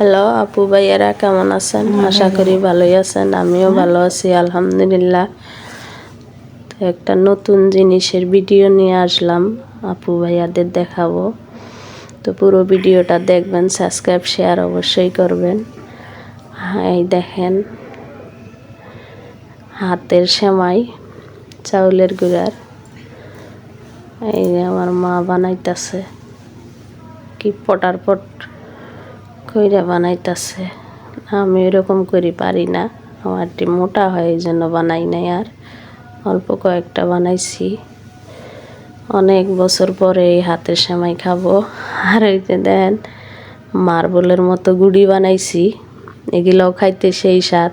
Hello আপু ভাইয়ারা কেমন আছেন? আশা করি ভালোই আছেন আমিও ভালো আছি আলহামদুলিল্লাহ। তো একটা নতুন জিনিসের ভিডিও নিয়ে আসলাম আপু ভাইয়াদের দেখাবো। তো পুরো ভিডিওটা দেখবেন সাবস্ক্রাইব শেয়ার অবশ্যই করবেন। হ্যাঁ, এই দেখেন হাতের সেমাই চাউলের গুড়ার। এই আমার মা বানাইতেছে কি পটার পট। কইরা বানাইতেছে। আমি এরকম করি পারি না। আমার একটি মোটা হয় এই জন্য বানাই নাই আর। অল্প কয়েকটা বানাইছি। অনেক বছর পরে এই হাতের সেমাই খাব। আর এই যে দেন, মার্বলের মতো গুড়ি বানাইছি। এগুলোও খাইতে সেই স্বাদ।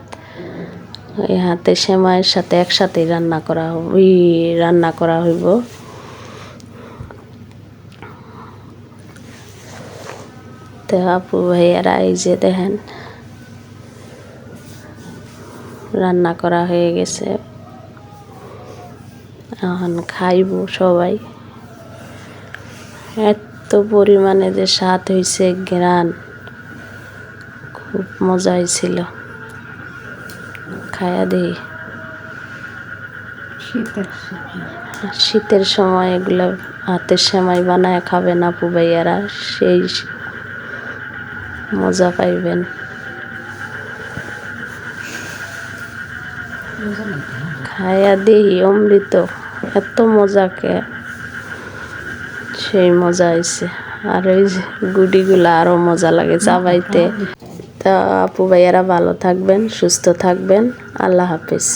এই হাতের সেমাইয়ের সাথে একসাথেই রান্না করা ওই রান্না করা হইব। তো আপু ভাইয়ারা এই যে দেখেন। রান্না করা হয়ে গেছে। এখন খাইব সবাই। এত পরিমাণে যে স্বাদ হয়েছে গ্রান খুব মজা হয়েছিল খায়া দিই। শীতের সময়। এগুলো হাতের সেমাই বানায় খাবেন আপু ভাইয়ারা। সেই মজা পাইবেন খায়া দেহি অমৃত। এত মজাকে সেই মজা হয়েছে আর ওই যে গুডিগুলো আরও মজা লাগে চাবাইতে। তা আপু ভাইয়ারা ভালো থাকবেন, সুস্থ থাকবেন। আল্লাহ হাফিজ।